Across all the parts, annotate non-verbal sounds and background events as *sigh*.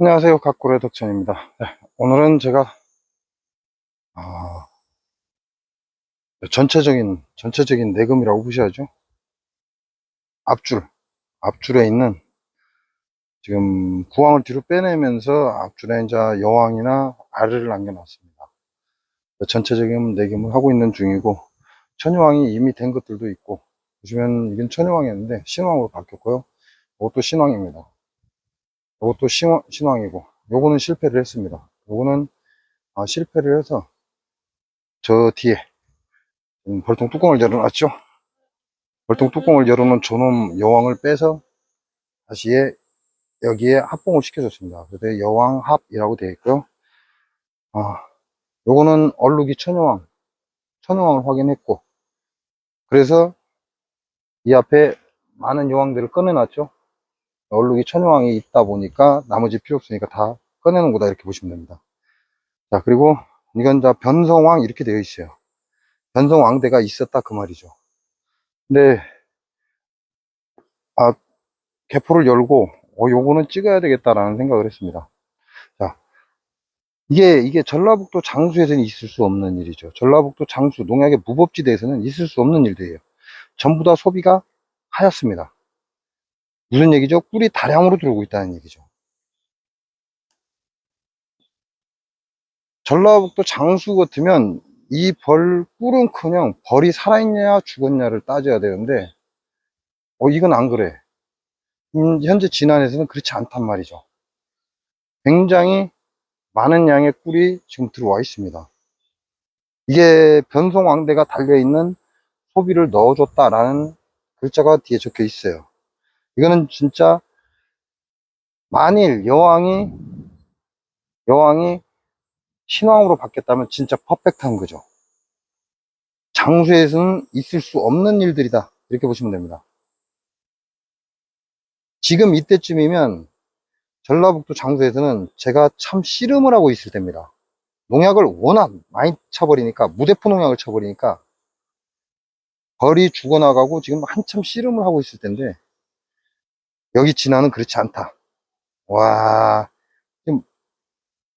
안녕하세요. 각고의 덕천입니다. 네, 오늘은 제가, 아, 전체적인, 전체적인 내금이라고 보셔야죠. 앞줄, 앞줄에 있는, 지금 구황을 뒤로 빼내면서 앞줄에 이제 여왕이나 아래를 남겨놨습니다. 전체적인 내금을 하고 있는 중이고, 천여왕이 이미 된 것들도 있고, 보시면 이건 천여왕이었는데, 신왕으로 바뀌었고요. 이것도 신왕입니다. 이것도 신왕, 신왕 이고, 요거는 실패를 했습니다. 요거는 아, 실패를 해서 저 뒤에 음, 벌통 뚜껑을 열어놨죠. 벌통 뚜껑을 열어놓은 저놈 여왕을 빼서 다시 에 여기에 합봉을 시켜줬습니다. 그래서 여왕합이라고 되어 있고요. 아, 요거는 얼룩이 천여왕, 천여왕을 확인했고, 그래서 이 앞에 많은 여왕들을 꺼내놨죠. 얼룩이 천여왕이 있다 보니까 나머지 필요 없으니까 다 꺼내는 거다 이렇게 보시면 됩니다. 자 그리고 이건 다 변성왕 이렇게 되어 있어요. 변성왕대가 있었다 그 말이죠. 근데 아 개포를 열고 어 요거는 찍어야 되겠다라는 생각을 했습니다. 자 이게 이게 전라북도 장수에서는 있을 수 없는 일이죠. 전라북도 장수 농약의 무법지대에서는 있을 수 없는 일들이에요. 전부 다 소비가 하얗습니다. 무슨 얘기죠? 꿀이 다량으로 들어오고 있다는 얘기죠. 전라북도 장수 같으면 이 벌, 꿀은 그냥 벌이 살아있냐 죽었냐를 따져야 되는데, 어, 이건 안 그래. 음, 현재 진안에서는 그렇지 않단 말이죠. 굉장히 많은 양의 꿀이 지금 들어와 있습니다. 이게 변송왕대가 달려있는 소비를 넣어줬다라는 글자가 뒤에 적혀 있어요. 이거는 진짜 만일 여왕이 여왕이 신왕으로 바뀌었다면 진짜 퍼펙트한 거죠. 장수에서는 있을 수 없는 일들이다. 이렇게 보시면 됩니다. 지금 이때쯤이면 전라북도 장수에서는 제가 참 씨름을 하고 있을 때입니다. 농약을 워낙 많이 쳐버리니까 무대포 농약을 쳐버리니까 벌이 죽어나가고 지금 한참 씨름을 하고 있을 텐데 여기 진화는 그렇지 않다. 와, 지금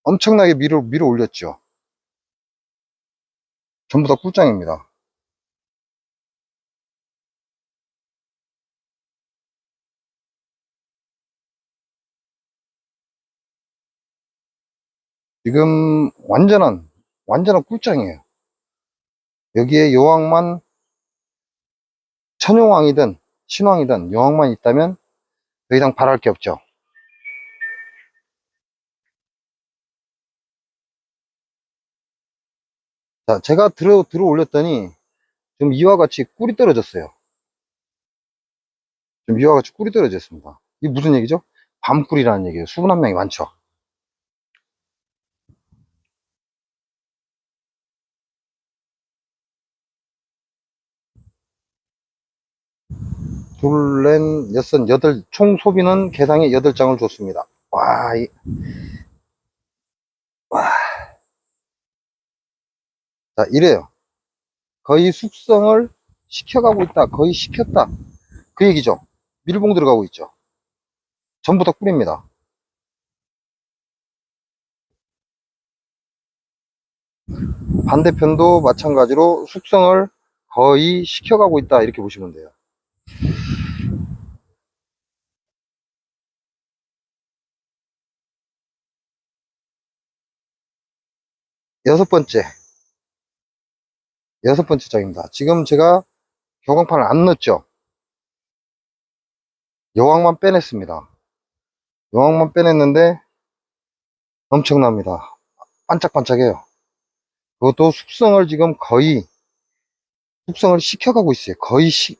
엄청나게 밀어, 밀어 올렸죠. 전부 다 꿀장입니다. 지금 완전한, 완전한 꿀장이에요. 여기에 여왕만 천여왕이든 신왕이든 여왕만 있다면 더 이상 바랄 게 없죠. 자, 제가 들어, 들어 올렸더니 좀 이와 같이 꿀이 떨어졌어요. 좀 이와 같이 꿀이 떨어졌습니다. 이게 무슨 얘기죠? 밤꿀이라는 얘기예요. 수분 함량이 많죠. 둘, 넷, 여섯, 여덟, 총 소비는 개상에 여덟 장을 줬습니다. 와, 이, 와. 자, 이래요. 거의 숙성을 시켜가고 있다. 거의 시켰다. 그 얘기죠. 밀봉 들어가고 있죠. 전부 다 꿀입니다. 반대편도 마찬가지로 숙성을 거의 시켜가고 있다. 이렇게 보시면 돼요. 여섯 번째. 여섯 번째 장입니다. 지금 제가 교광판을 안 넣었죠. 여왕만 빼냈습니다. 여왕만 빼냈는데 엄청납니다. 반짝반짝해요. 그것도 숙성을 지금 거의 숙성을 시켜가고 있어요. 거의 시,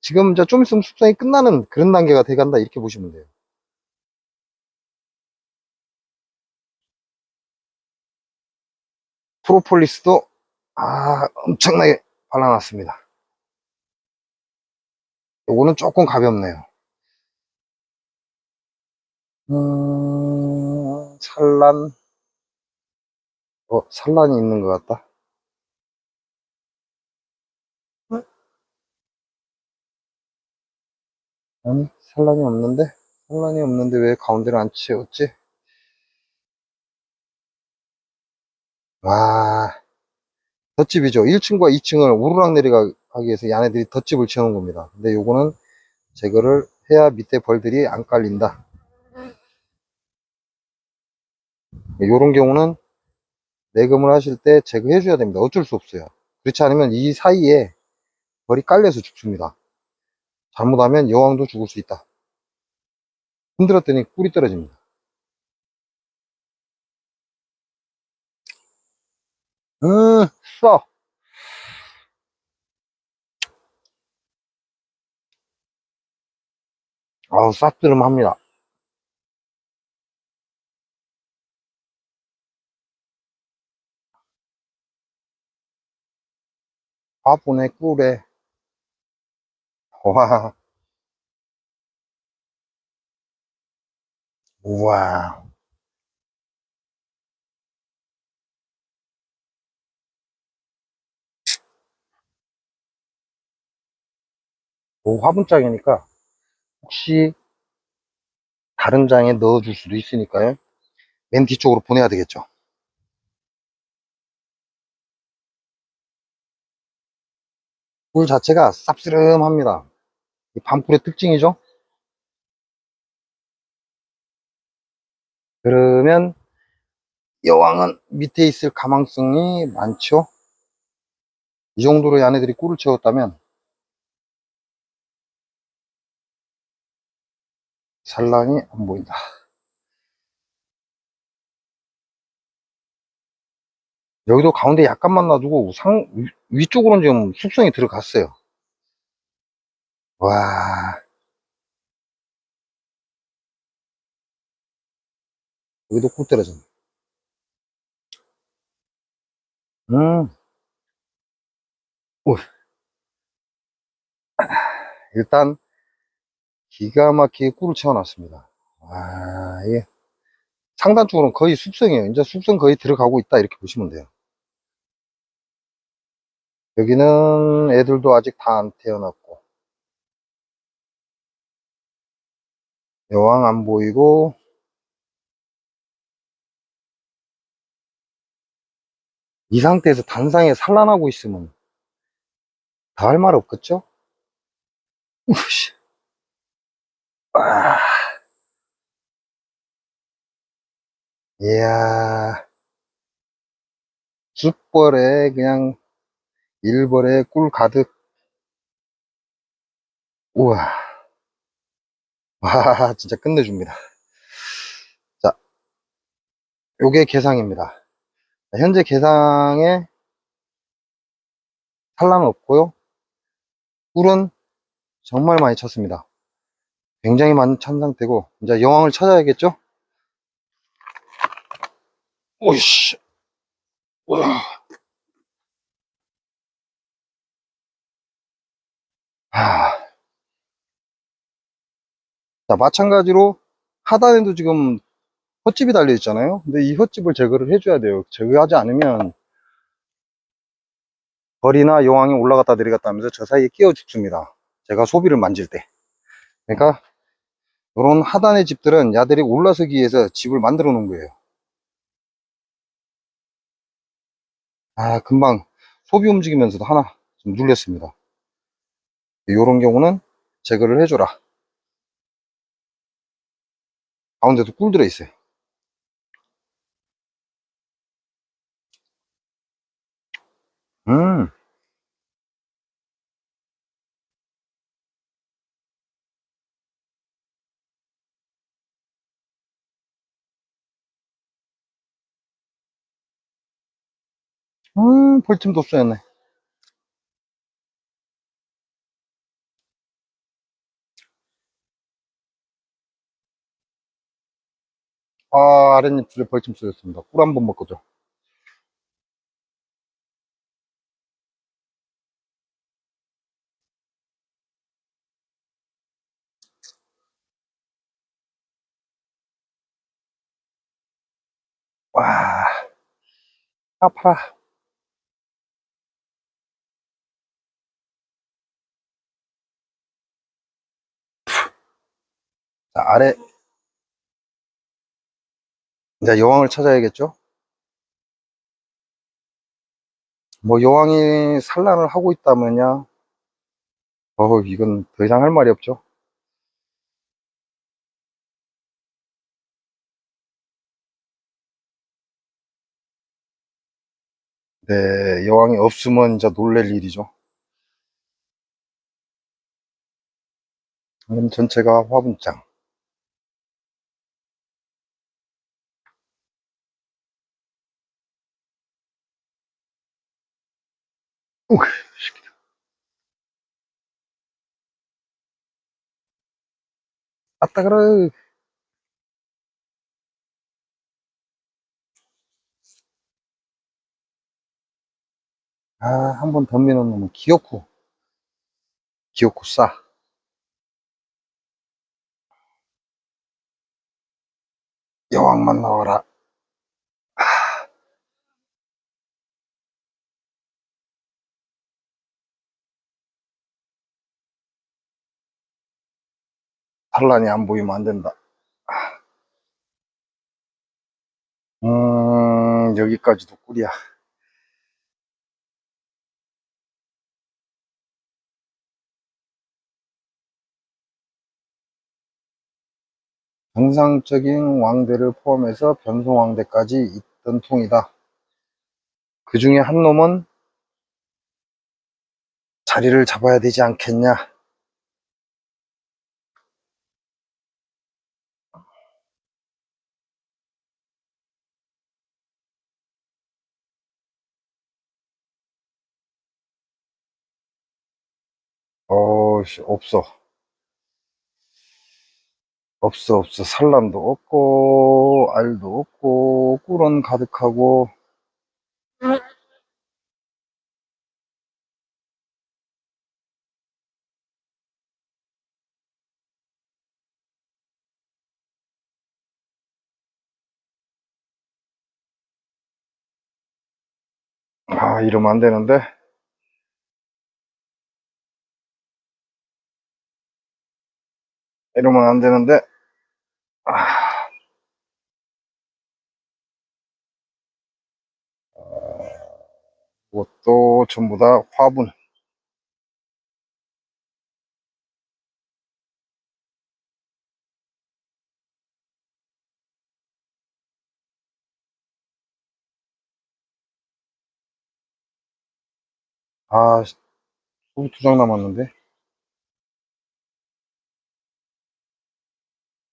지금 이제 좀 있으면 숙성이 끝나는 그런 단계가 돼간다 이렇게 보시면 돼요. 프로폴리스도 아 엄청나게 발라놨습니다. 요거는 조금 가볍네요. 음, 산란 어, 산란이 있는 것 같다. 아니, 산란이 없는데? 산란이 없는데 왜 가운데를 안 채웠지? 와, 덧집이죠. 1층과 2층을 오르락 내리락 하기 위해서 이 안에들이 덧집을 채우는 겁니다. 근데 요거는 제거를 해야 밑에 벌들이 안 깔린다. 요런 경우는 내금을 하실 때 제거해 줘야 됩니다. 어쩔 수 없어요. 그렇지 않으면 이 사이에 벌이 깔려서 죽습니다. 잘못하면 여왕도 죽을 수 있다. 흔들었더니 꿀이 떨어집니다. 음, 써. 아우, 쌉드름합니다. 화분에 꿀에. 와. 우와. 오, 화분장이니까 혹시 다른 장에 넣어줄 수도 있으니까요. 맨 뒤쪽으로 보내야 되겠죠. 꿀 자체가 쌉스름합니다. 이 밤꿀의 특징이죠. 그러면 여왕은 밑에 있을 가망성이 많죠. 이 정도로 얘네들이 꿀을 채웠다면 산란이 안 보인다. 여기도 가운데 약간만 놔두고 상 위- 위쪽으로는 좀 숙성이 들어갔어요. 와. 여기도 꿀 떨어졌네. 음. 오. 일단 기가 막히게 꿀을 채워놨습니다. 와, 이게 상단 쪽으로는 거의 숙성이에요. 이제 숙성 거의 들어가고 있다 이렇게 보시면 돼요. 여기는 애들도 아직 다 안 태어났고 여왕 안 보이고 이 상태에서 단상에 산란하고 있으면 더할말 없겠죠? *laughs* 우씨. 아. 이야. 숯벌에 그냥 일벌에 꿀 가득. 우와. 와, 진짜 끝내줍니다. 자, 요게 개상입니다. 자, 현재 개상에 산란은 없고요. 꿀은 정말 많이 쳤습니다. 굉장히 많이 찬 상태고, 이제 여왕을 찾아야겠죠? 오이씨. 우와. 하. 자, 마찬가지로 하단에도 지금 헛집이 달려 있잖아요. 근데 이 헛집을 제거를 해줘야 돼요. 제거하지 않으면 벌이나 여왕이 올라갔다 내려갔다 하면서 저 사이에 끼어 죽습니다. 제가 소비를 만질 때. 그러니까 이런 하단의 집들은 야들이 올라서기 위해서 집을 만들어 놓은 거예요. 아, 금방 소비 움직이면서도 하나 좀 눌렸습니다. 이런 경우는 제거를 해줘라. 가운데도 꿀 들어있어요. 음. 음, 벌침도 쏘였네. 아, 아랫입술에 벌침 쏘였습니다. 꿀 한 번 먹거죠. 와, 아파라. 자, 아래. 이제 여왕을 찾아야겠죠? 뭐 여왕이 산란을 하고 있다면야 어 이건 더 이상 할 말이 없죠. 네, 여왕이 없으면 이제 놀랄 일이죠. 전체가 화분장. 우, 시키다. 아따 그래. 아, 한 번 덤비는 놈은 기어코. 기어코 싸. 여왕만 나와라. 산란이 안 보이면 안 된다. 음, 여기까지도 꿀이야. 정상적인 왕대를 포함해서 변송왕대까지 있던 통이다. 그 중에 한 놈은 자리를 잡아야 되지 않겠냐. 어, 씨, 없어. 없어, 없어. 산란도 없고, 알도 없고, 꿀은 가득하고. 아, 이러면 안 되는데. 이러면 안 되는데. 아, 이것도 전부 다 화분. 아, 소비 두장 남았는데.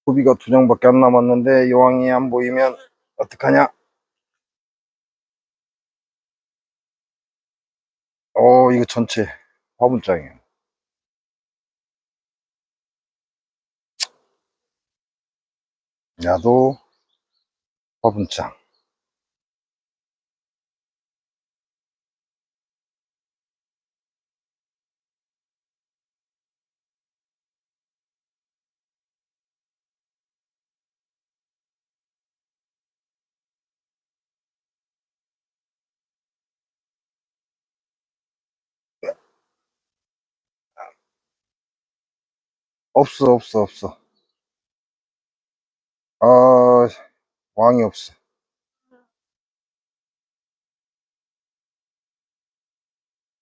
소비가 두 장밖에 안 남았는데, 여왕이 안 보이면 어떡하냐? 어, 이거 전체 화분장이에요. 야도 화분장. 없어, 없어, 없어. 아, 왕이 없어.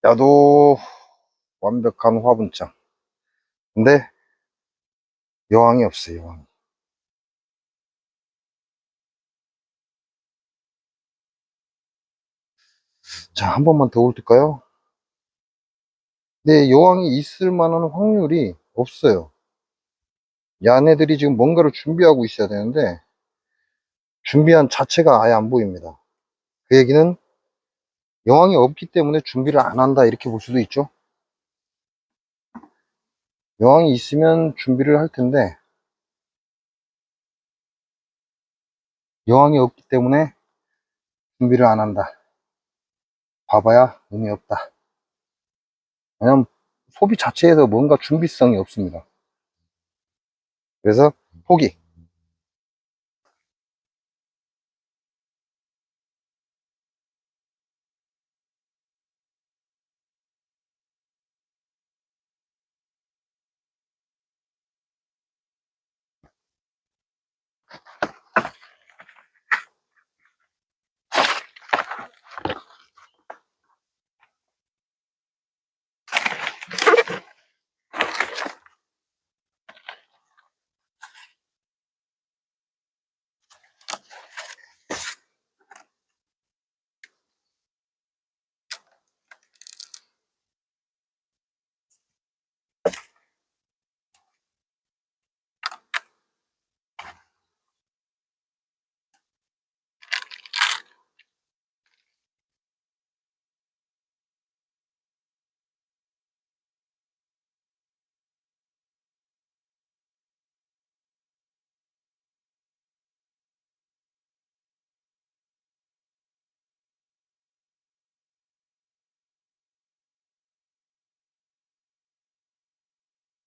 야도 완벽한 화분장. 근데 여왕이 없어요, 여왕. 자, 한 번만 더 올릴까요? 네, 여왕이 있을 만한 확률이 없어요. 야네들이 지금 뭔가를 준비하고 있어야 되는데, 준비한 자체가 아예 안 보입니다. 그 얘기는 여왕이 없기 때문에 준비를 안 한다, 이렇게 볼 수도 있죠. 여왕이 있으면 준비를 할 텐데, 여왕이 없기 때문에 준비를 안 한다. 봐봐야 의미 없다. 왜냐면 소비 자체에서 뭔가 준비성이 없습니다. 그래서 포기.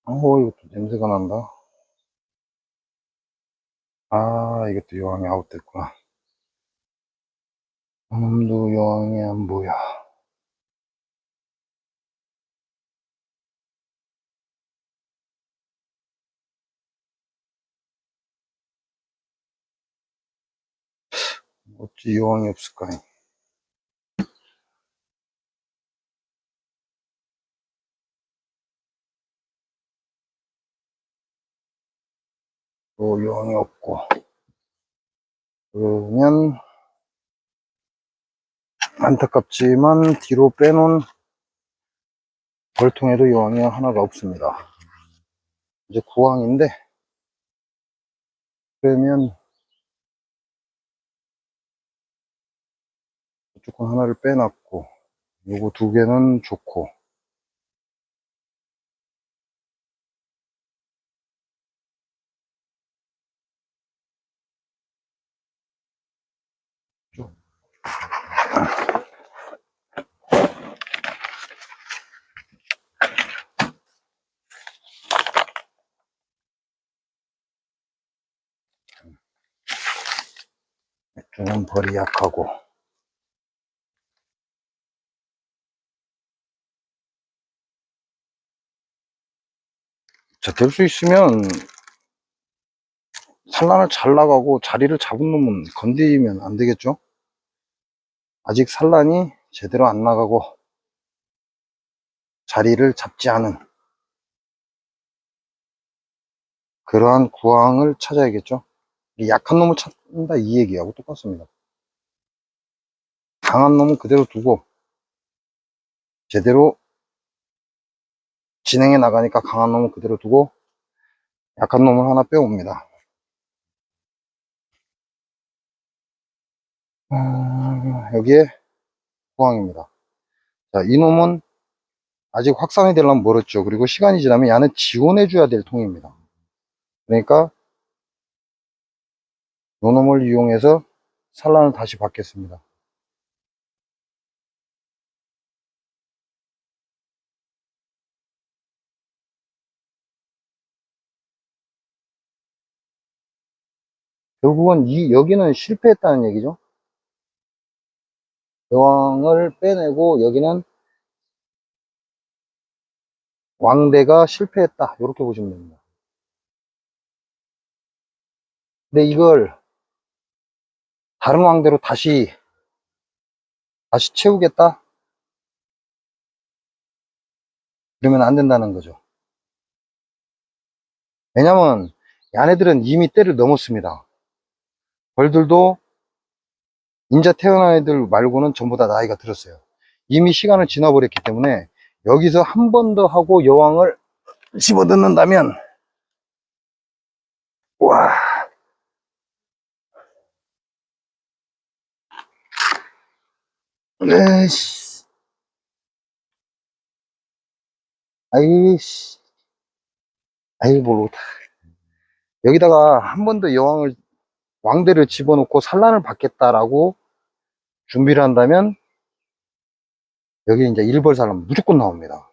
어, 이것도 냄새가 난다. 아, 이것도 여왕이 아웃됐구나. 놈도 여왕이 안 보여. 어찌 여왕이 없을까? 또 여왕이 없고. 그러면, 안타깝지만 뒤로 빼놓은 벌통에도 여왕이 하나가 없습니다. 이제 구왕인데, 그러면, 조금 하나를 빼놨고, 요거 두 개는 좋고, 맥주는 벌이 약하고, 자, 될 수 있으면, 산란을 잘 나가고 자리를 잡은 놈은 건드리면 안 되겠죠? 아직 산란이 제대로 안 나가고 자리를 잡지 않은 그러한 구황을 찾아야겠죠? 이 약한 놈을 찾 는다 이 얘기하고 똑같습니다. 강한 놈은 그대로 두고 제대로 진행해 나가니까 강한 놈은 그대로 두고 약한 놈을 하나 빼옵니다. 음, 여기에 포항입니다. 자, 이 놈은 아직 확산이 되려면 멀었죠. 그리고 시간이 지나면 얘는 지원해줘야 될 통입니다. 그러니까 요 놈을 이용해서 산란을 다시 받겠습니다. 결국은 이 여기는 실패했다는 얘기죠. 여왕을 빼내고 여기는 왕대가 실패했다. 이렇게 보시면 됩니다. 근데 이걸 다른 왕대로 다시 다시 채우겠다? 그러면 안 된다는 거죠. 왜냐면 얘네들은 이미 때를 넘었습니다. 벌들도 인자 태어난 애들 말고는 전부 다 나이가 들었어요. 이미 시간을 지나버렸기 때문에 여기서 한 번 더 하고 여왕을 집어넣는다면 와 에이씨 아이씨 아이 모르겠다 여기다가 한 번 더 여왕을 왕대를 집어넣고 산란을 받겠다라고 준비를 한다면 여기 이제 일벌 산란 무조건 나옵니다.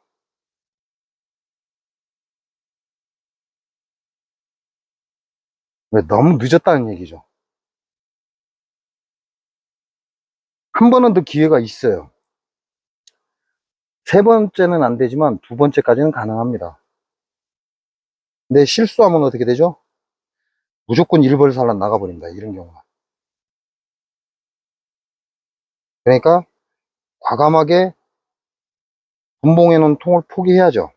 왜 너무 늦었다는 얘기죠. 한 번은 더 기회가 있어요. 세 번째는 안 되지만 두 번째까지는 가능합니다. 근데 실수하면 어떻게 되죠? 무조건 일벌산란 나가버립니다. 이런 경우는. 그러니까 과감하게 분봉해 놓은 통을 포기해야죠.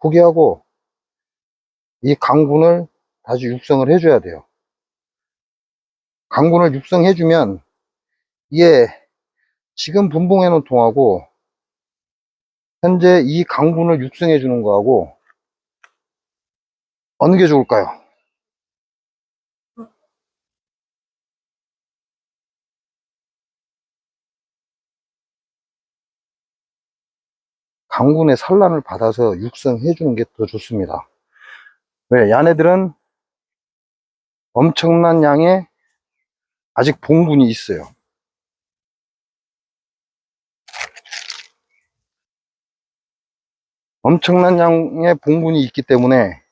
포기하고 이 강군을 다시 육성을 해줘야 돼요. 강군을 육성해주면 이게 지금 분봉해 놓은 통하고 현재 이 강군을 육성해 주는 거하고 어느 게 좋을까요? 강군의 산란을 받아서 육성해 주는 게 더 좋습니다. 왜? 얘네들은 엄청난 양의 아직 봉군이 있어요. 엄청난 양의 봉분이 있기 때문에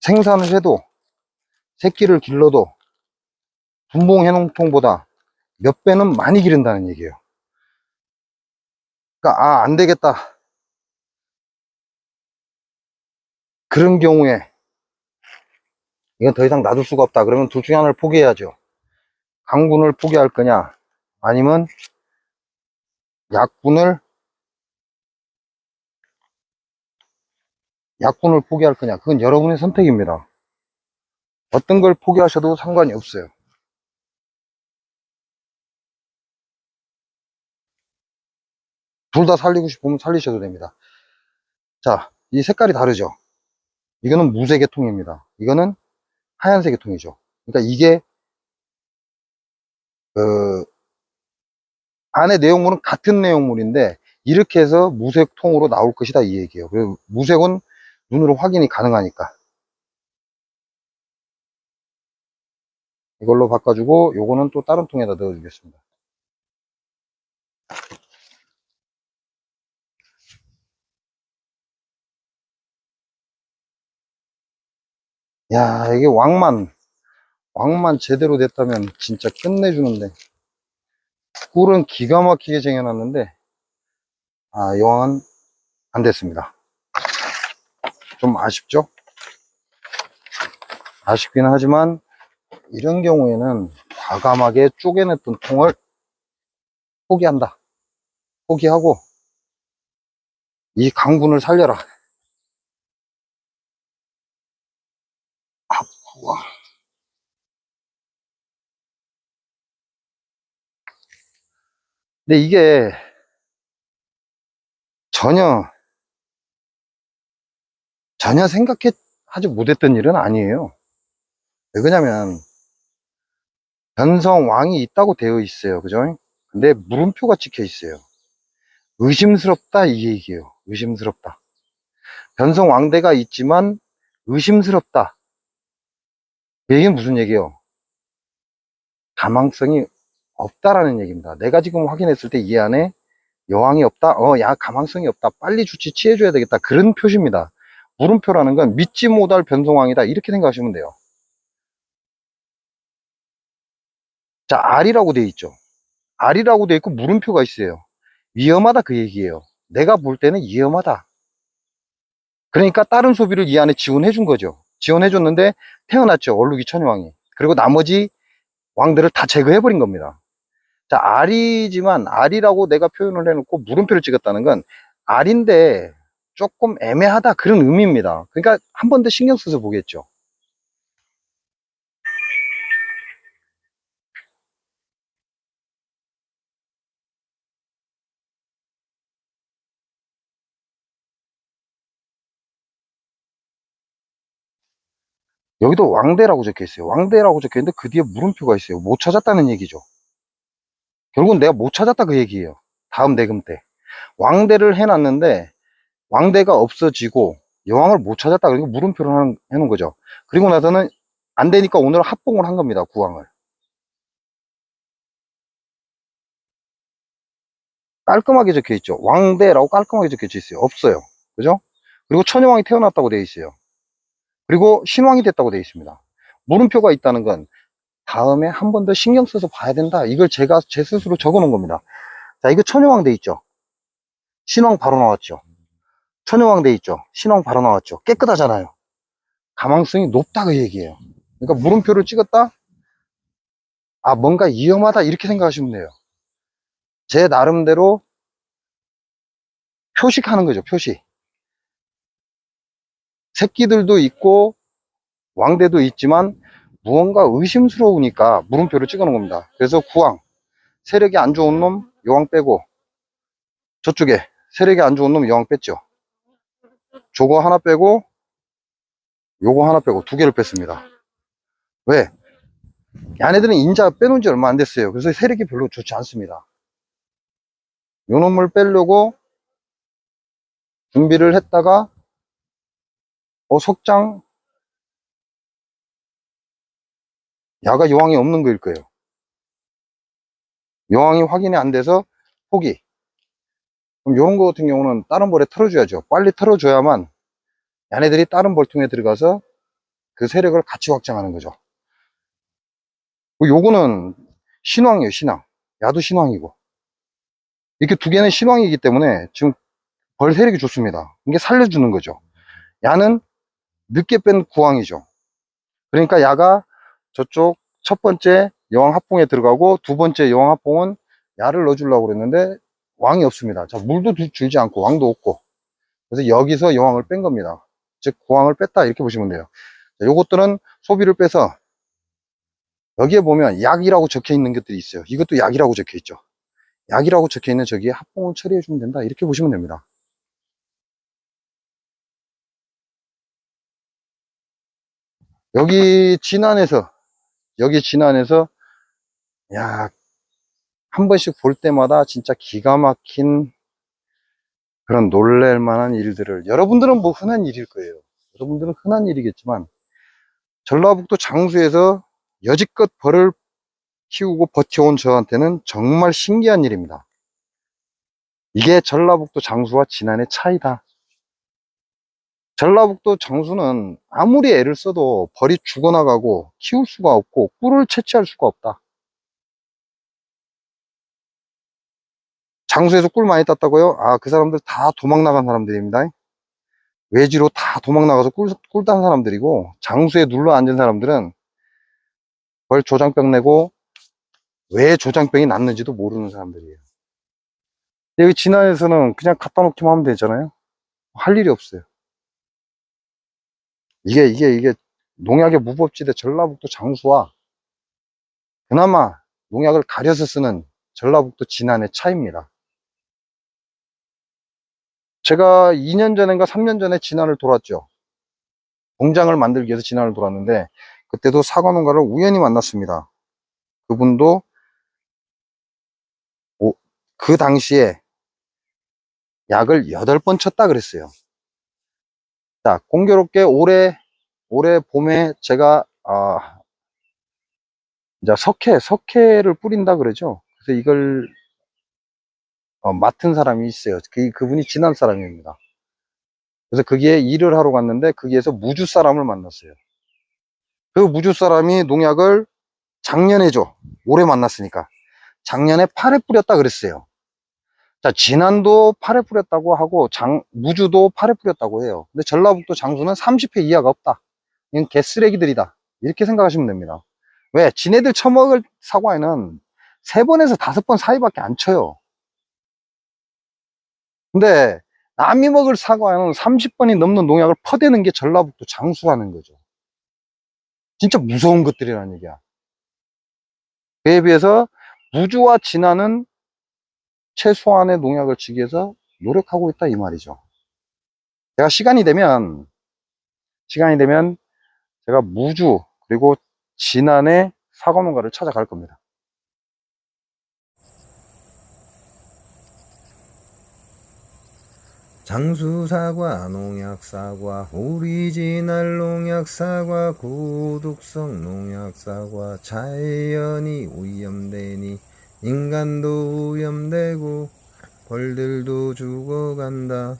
생산을 해도 새끼를 길러도 분봉 해농통보다 몇 배는 많이 기른다는 얘기예요. 그러니까 아, 안 되겠다. 그런 경우에 이건 더 이상 놔둘 수가 없다. 그러면 둘 중에 하나를 포기해야죠. 강분을 포기할 거냐, 아니면 약분을 약분을 포기할 거냐. 그건 여러분의 선택입니다. 어떤 걸 포기하셔도 상관이 없어요. 둘 다 살리고 싶으면 살리셔도 됩니다. 자, 이 색깔이 다르죠? 이거는 무색의 통입니다. 이거는 하얀색의 통이죠. 그러니까 이게 그 안에 내용물은 같은 내용물인데 이렇게 해서 무색 통으로 나올 것이다 이 얘기예요. 그리고 무색은 눈으로 확인이 가능하니까 이걸로 바꿔주고 요거는 또 다른 통에다 넣어 주겠습니다. 야 이게 왕만 왕만 제대로 됐다면 진짜 끝내주는데 꿀은 기가 막히게 쟁여놨는데 아 여왕은 안 됐습니다. 좀 아쉽죠? 아쉽긴 하지만 이런 경우에는 과감하게 쪼개냈던 통을 포기한다. 포기하고 이 강분을 살려라 근데 이게 전혀 전혀 생각해 하지 못했던 일은 아니에요. 왜 그러냐면 변성 왕이 있다고 되어 있어요. 그죠? 근데 물음표가 찍혀 있어요. 의심스럽다 이 얘기예요. 의심스럽다. 변성 왕대가 있지만 의심스럽다. 이게 무슨 얘기예요? 가망성이 없다라는 얘기입니다. 내가 지금 확인했을 때 이 안에 여왕이 없다? 어, 야, 가망성이 없다. 빨리 조치 취해줘야 되겠다. 그런 표시입니다. 물음표라는 건 믿지 못할 변성왕이다. 이렇게 생각하시면 돼요. 자, R이라고 돼 있죠. R이라고 돼 있고 물음표가 있어요. 위험하다 그 얘기예요. 내가 볼 때는 위험하다. 그러니까 다른 소비를 이 안에 지원해 준 거죠. 지원해 줬는데 태어났죠. 얼룩이 천여왕이. 그리고 나머지 왕들을 다 제거해 버린 겁니다. 자, R이지만 R이라고 내가 표현을 해놓고 물음표를 찍었다는 건 R인데 조금 애매하다 그런 의미입니다. 그러니까 한 번 더 신경 써서 보겠죠. 여기도 왕대라고 적혀 있어요. 왕대라고 적혀 있는데 그 뒤에 물음표가 있어요. 못 찾았다는 얘기죠. 결국은 내가 못 찾았다 그 얘기예요. 다음 대금 때. 왕대를 해놨는데 왕대가 없어지고 여왕을 못 찾았다. 그리고 물음표를 해놓은 거죠. 그리고 나서는 안 되니까 오늘 합봉을 한 겁니다. 구왕을. 깔끔하게 적혀 있죠. 왕대라고 깔끔하게 적혀 있어요. 없어요. 그죠? 그리고 천여왕이 태어났다고 되어 있어요. 그리고 신왕이 됐다고 되어 있습니다. 물음표가 있다는 건 다음에 한 번 더 신경 써서 봐야 된다. 이걸 제가 제 스스로 적어 놓은 겁니다. 자, 이거 천여왕 돼 있죠? 신왕 바로 나왔죠? 천여왕 돼 있죠? 신왕 바로 나왔죠? 깨끗하잖아요. 가망성이 높다 그 얘기예요. 그러니까 물음표를 찍었다? 아, 뭔가 위험하다 이렇게 생각하시면 돼요. 제 나름대로 표식하는 거죠, 표시. 새끼들도 있고 왕대도 있지만 무언가 의심스러우니까 물음표를 찍어 놓은 겁니다. 그래서 구왕 세력이 안 좋은 놈 여왕 빼고 저쪽에 세력이 안 좋은 놈 여왕 뺐죠. 저거 하나 빼고 요거 하나 빼고 두 개를 뺐습니다. 왜? 얘네들은 인자 빼놓은 지 얼마 안 됐어요. 그래서 세력이 별로 좋지 않습니다. 요 놈을 빼려고 준비를 했다가 어, 속장 야가 여왕이 없는 거일 거예요. 여왕이 확인이 안 돼서 포기. 그럼 이런 거 같은 경우는 다른 벌에 털어줘야죠. 빨리 털어줘야만 얘네들이 다른 벌통에 들어가서 그 세력을 같이 확장하는 거죠. 그 요거는 신왕이에요, 신왕. 야도 신왕이고. 이렇게 두 개는 신왕이기 때문에 지금 벌 세력이 좋습니다. 이게 살려주는 거죠. 야는 늦게 뺀 구왕이죠. 그러니까 야가 저쪽 첫 번째 여왕 합봉에 들어가고 두 번째 여왕 합봉은 야를 넣어주려고 그랬는데 왕이 없습니다. 자, 물도 주- 줄지 않고 왕도 없고. 그래서 여기서 여왕을 뺀 겁니다. 즉, 구왕을 뺐다. 이렇게 보시면 돼요. 자, 요것들은 소비를 빼서 여기에 보면 약이라고 적혀 있는 것들이 있어요. 이것도 약이라고 적혀 있죠. 약이라고 적혀 있는 저기에 합봉을 처리해 주면 된다. 이렇게 보시면 됩니다. 여기 진안에서 여기 진안에서 야, 한 번씩 볼 때마다 진짜 기가 막힌 그런 놀랄 만한 일들을 여러분들은 뭐 흔한 일일 거예요. 여러분들은 흔한 일이겠지만 전라북도 장수에서 여지껏 벌을 키우고 버텨온 저한테는 정말 신기한 일입니다. 이게 전라북도 장수와 진안의 차이다. 전라북도 장수는 아무리 애를 써도 벌이 죽어나가고 키울 수가 없고 꿀을 채취할 수가 없다. 장수에서 꿀 많이 땄다고요? 아, 그 사람들 다 도망 나간 사람들입니다. 외지로 다 도망 나가서 꿀, 꿀 딴 사람들이고, 장수에 눌러 앉은 사람들은 벌 조장병 내고, 왜 조장병이 났는지도 모르는 사람들이에요. 여기 진안에서는 그냥 갖다 놓기만 하면 되잖아요? 할 일이 없어요. 이게, 이게, 이게 농약의 무법지대 전라북도 장수와 그나마 농약을 가려서 쓰는 전라북도 진안의 차이입니다. 제가 2년 전인가 3년 전에 진안을 돌았죠. 공장을 만들기 위해서 진안을 돌았는데 그때도 사과 농가를 우연히 만났습니다. 그분도 오- 그 당시에 약을 8번 쳤다 그랬어요. 자, 공교롭게 올해 올해 봄에 제가 아 이제 석회 석회를 뿌린다 그러죠. 그래서 이걸 어, 맡은 사람이 있어요. 그, 그분이 진안 사람입니다. 그래서 거기에 일을 하러 갔는데 거기에서 무주 사람을 만났어요. 그 무주 사람이 농약을 작년에 줘. 올해 만났으니까. 작년에 팔에 뿌렸다 그랬어요. 자, 진안도 팔에 뿌렸다고 하고, 장, 무주도 팔에 뿌렸다고 해요. 근데 전라북도 장수는 30회 이하가 없다. 이건 개쓰레기들이다. 이렇게 생각하시면 됩니다. 왜? 지네들 처먹을 사과에는 세 번에서 다섯 번 사이밖에 안 쳐요. 근데 남이 먹을 사과는 30번이 넘는 농약을 퍼대는 게 전라북도 장수라는 거죠. 진짜 무서운 것들이라는 얘기야. 그에 비해서 무주와 진화는 최소한의 농약을 치기 위해서 노력하고 있다 이 말이죠. 제가 시간이 되면 시간이 되면 제가 무주 그리고 진안의 사과 농가를 찾아갈 겁니다. 장수사과, 농약사과, 오리지널 농약사과, 고독성 농약사과, 자연이 오염되니 인간도 오염되고 벌들도 죽어간다.